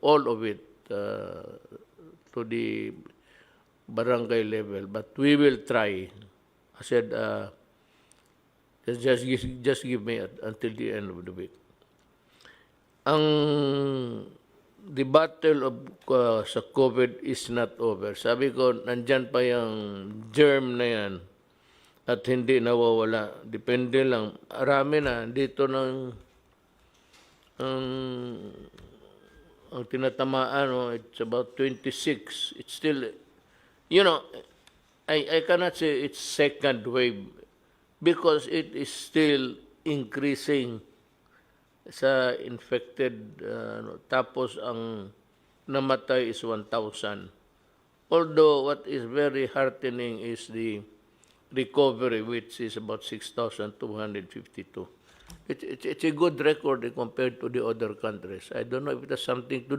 all of it uh, to the barangay level. But we will try. I said, uh, just, just, give, just give me until the end of the week. Ang the battle of uh, sa COVID is not over. Sabi ko, nandyan pa yung germ na yan at hindi nawawala. Depende lang. Arami na. Dito ng ang ang tinatamaan, oh, it's about 26. It's still, you know, I, I cannot say it's second wave because it is still increasing sa infected. uh, tapos ang namatay is 1,000. Although what is very heartening is the recovery, which is about 6,252. It's, it's, it's a good record compared to the other countries. I don't know if it has something to do